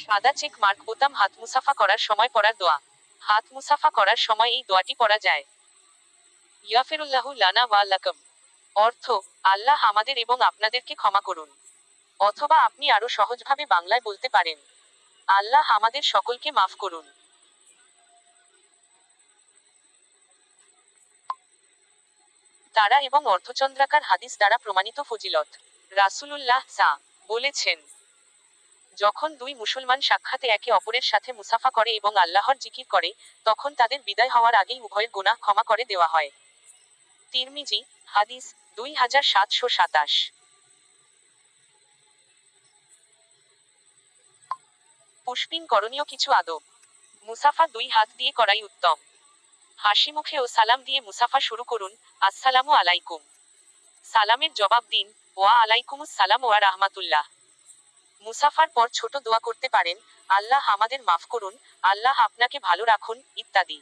সাদা check mark বোতাম হাত মুসাফা করার সময় পড়ার দোয়া। হাত মুসাফা করার সময় এই দোয়াটি পড়া যায়। ইয়াফিরুল্লাহু লানা ওয়া লাকুম। অর্থ, আল্লাহ আমাদের এবং আপনাদেরকে ক্ষমা করুন। অথবা আপনি আরও সহজভাবে বাংলায় বলতে পারেন, আল্লাহ আমাদের সকলকে মাফ করুন। তারা এবং অর্ধচন্দ্রাকার হাদিস দ্বারা প্রমাণিত ফজিলত। রাসূলুল্লাহ সা, বলেছেন যখন দুই মুসলমান সাক্ষাতে একে অপরের সাথে মুসাফা করে এবং আল্লাহর জিকির করে, তখন তাদের বিদায় হওয়ার আগেই উভয়ের গুনাহ ক্ষমা করে দেওয়া হয়। তিরমিজি, হাদিস দুই হাজার সাতশো সাতাশ। পুষ্পিন করণীয় কিছু আদব। মুসাফা দুই হাত দিয়ে করাই উত্তম। হাসি মুখে ও সালাম দিয়ে মুসাফা শুরু করুন, আসসালামু আলাইকুম। সালামের জবাব দিন, ওয়া আলাইকুমুস সালাম ওয়া রাহমাতুল্লাহ। মুসাফার পর ছোট দোয়া করতে পারেন, আল্লাহ আমাদের মাফ করুন, আল্লাহ আপনাকে ভালো রাখুন, ইত্যাদি।